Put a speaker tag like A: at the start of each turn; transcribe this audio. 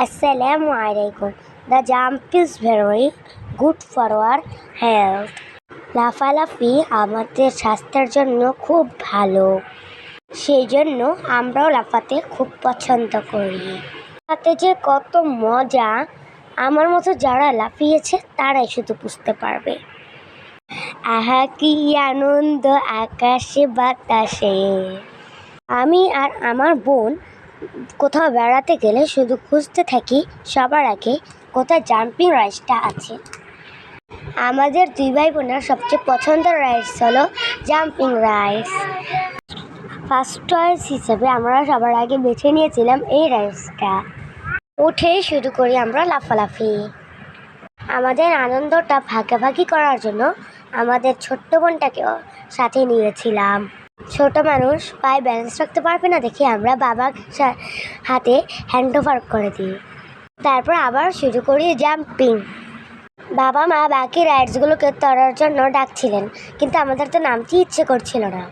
A: Assalamu alaikum. The jump is very good for our health. লাফালাফি আমাদের স্বাস্থ্যের জন্য খুব ভালো। সেই জন্য আমরাও লাফাতে খুব পছন্দ করি। তাতে যে কত মজা। আমার মতো যারা লাফিয়েছে, তারাই শুধু বুঝতে পারবে। আহা, কি আনন্দ আকাশে বাতাসে। আমি আর আমার বোন কোথাও বেড়াতে গেলে শুধু খুঁজতে থাকি সবার আগে কোথায় জাম্পিং রাইডসটা আছে। আমাদের দুই ভাই বোনের সবচেয়ে পছন্দের রাইডস হলো জাম্পিং রাইডস। ফার্স্ট চয়েস হিসেবে আমরা সবার আগে বেছে নিয়েছিলাম এই রাইডসটা। উঠেই শুরু করি আমরা লাফালাফি। আমাদের আনন্দটা ভাগাভাগি করার জন্য আমাদের ছোট্ট বোনটাকেও সাথে নিয়েছিলাম। ছোট মানুষ পায়ে ব্যালেন্স রাখতে পারবে না দেখে আমরা বাবার হাতে হ্যান্ড ওভার করে দিই। তারপর আবার শুরু করি জাম্পিং বাবা মা বাকি রাইডসগুলোকে তরার জন্য ডাকছিলেন, কিন্তু আমাদের তো নামতেই ইচ্ছে করছিল না।